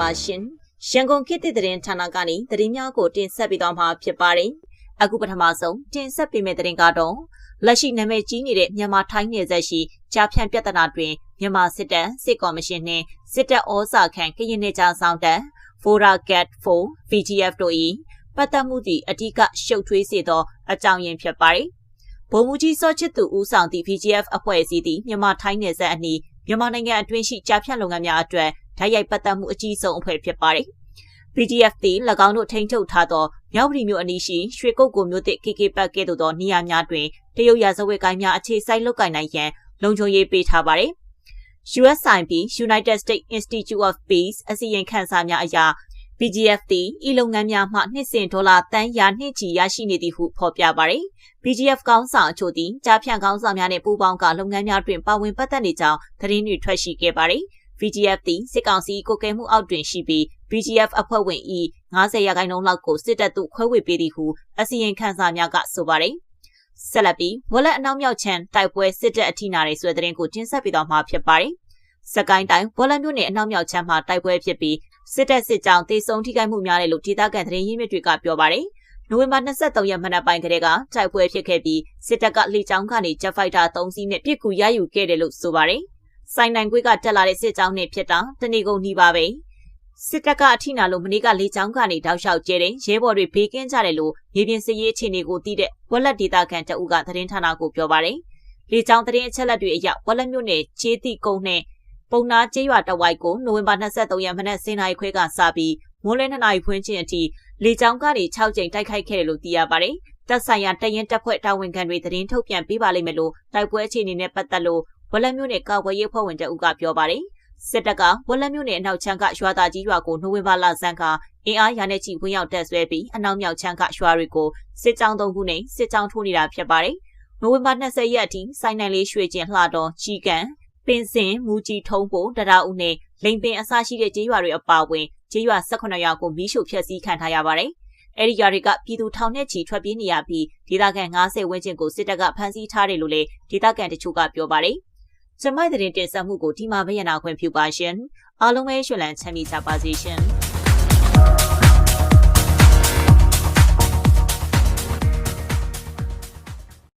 ပါရှင်။ရန်ကုန်ခေတ်သစ်သတင်းဌာနကနေသတင်းများကိုတင်ဆက်ပေးသွားမှာဖြစ်ပါတယ်။အခုပထမဆုံးတင်ဆက်ပေးမယ့်သတင်းကတော့လက်ရှိနာမည်ကြီးနေတဲ့မြန်မာထိုင်းနယ်စပ်ရှိကြားဖြန့်ပြဿနာတွင်မြန်မာစစ်တပ်စစ်ကော်မရှင်နှင့်စစ်တပ်ဩဇာခံကရင်နယ်ခြားဆောင်တပ် Fora Gat 4 VGF တို့၏ပတ်သက်မှုသည့်အဓိကရှုပ်ထွေးစေသောအကြောင်းရင်းဖြစ်ပါတယ်။ဗိုလ်မှူးကြီးစောချစ်သူဦးဆောင်သည့် VGF အဖွဲ့အစည်းသည်မြန်မာထိုင်းနယ်စပ်အနီးမြန်မာနိုင်ငံအတွင်းရှိကြားဖြန့်လုပ်ငန်းများအတွက် ဓာတ်ရိုက်ပတ်သက်မှုအကြီးဆုံးအဖွဲ့ဖြစ်ပါတယ်။ PDF သည်၎င်းတို့ထိန်းချုပ်ထားသောမြောက်ပြည်မြို့အနီးရှိရွှေကုတ်ကိုမြို့သစ် KK ပတ်ကဲ့သို့သောနေရာများတွင်တရုတ်ရာဇဝတ်ကိုင်းများအခြေစိုက်လုပ်ကိုင်နိုင်ရန်လုံခြုံရေးပေးထားပါတယ်။ USIP United States Institute of Peace အစီရင်ခံစာများအရ BGF သည်ဤလုပ်ငန်းများမှနှစ်စဉ်ဒေါ်လာတန်ရာနှစ်ချီရရှိနေသည်ဟုဖော်ပြပါတယ်။ BGF ကောင်းဆောင်အချို့သည်ကြားဖြန့်ကောင်းဆောင်များနှင့်ပူးပေါင်းကလုပ်ငန်းများတွင်ပါဝင်ပတ်သက်နေကြောင်းသတင်းတွေထွက်ရှိခဲ့ပါတယ်။ VGF သည်စစ်ကောင်စီကိုကဲမှုအောက်တွင်ရှိပြီး VGF အဖွဲ့ဝင်၏90ရာခိုင်နှုန်းလောက်ကိုစစ်တပ်သို့ခွဲဝေပေးသည်ဟုအစီရင်ခံစာများကဆိုပါတယ်။ဆက်လက်ပြီးဝလက်အနောက်မြောက်ချမ်းတိုက်ပွဲစစ်တပ်အထိနာတွေဆိုတဲ့သတင်းကိုတင်ဆက်ပေးသွားမှာဖြစ်ပါတယ်။စကိုင်းတိုင်းဝလက်မြို့နယ်အနောက်မြောက်ချမ်းမှာတိုက်ပွဲဖြစ်ပြီးစစ်တပ်စစ်ကြောင်းတေဆုံးထိခိုက်မှုများတယ်လို့ဒေသခံသတင်းရင်းမြစ်တွေကပြောပါတယ်။နိုဝင်ဘာ23ရက်မနက်ပိုင်းကလေးကတိုက်ပွဲဖြစ်ခဲ့ပြီးစစ်တပ်ကလေကြောင်းကနေဂျက်ဖိုက်တာ3စီးနဲ့ပစ်ကူရယူခဲ့တယ်လို့ဆိုပါတယ်။ စိုင်းနိုင်ကွေးကတက်လာတဲ့စစ်ကြောင်းနဲ့ဖြစ်တာတနေကုန်နှီးပါပဲ။စစ်တပ်ကအထိနာလို့မနေ့ကလေကြောင်းကနေတောက်လျှောက်ကျဲတဲ့ရဲဘော်တွေဘေးကင်းကြတယ်လို့မြေပြင်စစ်ရေးအခြေအနေကိုသိတဲ့ဝက်လက်ဒေသခံတအုပ်ကသတင်းဌာနကိုပြောပါတယ်။လေကြောင်းသတင်းအချက်အလက်တွေအရဝက်လက်မြို့နယ်ချေးတိကုန်းနဲ့ပုံနာကျေးရွာတဝိုက်ကိုနိုဝင်ဘာ23ရက်မနက်10:00နာရီခွဲကစပြီးမိုးလင်း2နာရီဖွင့်ခြင်းအထိလေကြောင်းကနေ6ကြိမ်တိုက်ခိုက်ခဲ့တယ်လို့သိရပါတယ်။တပ်ဆိုင်ရာတရင်တပ်ဖွဲ့တာဝန်ခံတွေသတင်းထုတ်ပြန်ပေးပါလိမ့်မယ်လို့တိုက်ပွဲအခြေအနေနဲ့ပတ်သက်လို့ ဝက်လက်မြို့နယ်ကာကွယ်ရေးဖွဲ့ဝင်တအုပ်ကပြောပါတယ်။စစ်တပ်ကဝက်လက်မြို့နယ်အနောက်ချမ်းကရွာသားကြီးရွာကိုနိုဝင်ဘာလဆန်းကအင်အားရာနဲ့ချီဝင်ရောက်တက်ဆွဲပြီးအနောက်မြောက်ချမ်းကရွာတွေကိုစစ်ကြောင်းသုံးခုနဲ့စစ်ကြောင်းထိုးနေတာဖြစ်ပါတယ်။နိုဝင်ဘာ20ရက်အထိစိုင်းနိုင်လေးရွှေကျင်လှတော်ကြီးကန်ပင်စင်မူကြီးထုံးဖို့တရာဦးနဲ့လိန်ပင်အစရှိတဲ့ကျေးရွာတွေအပါအဝင်ကျေးရွာ18ရွာကိုမီးရှို့ဖျက်ဆီးခံထားရပါတယ်။အဲဒီရွာတွေကပြည်သူထောင်နဲ့ချီထွက်ပြေးနေရပြီးဒေသခံ90ဝန်းကျင်ကိုစစ်တပ်ကဖမ်းဆီးထားတယ်လို့လည်းဒေသခံတချို့ကပြောပါတယ်။ ကျမိုက်တဲ့တင်ဆက်မှုကိုဒီမှာဘယနာခွင့်ပြုပါရှင်။အားလုံးပဲရွှေလန်းချမ်းမြေကြပါစေရှင်။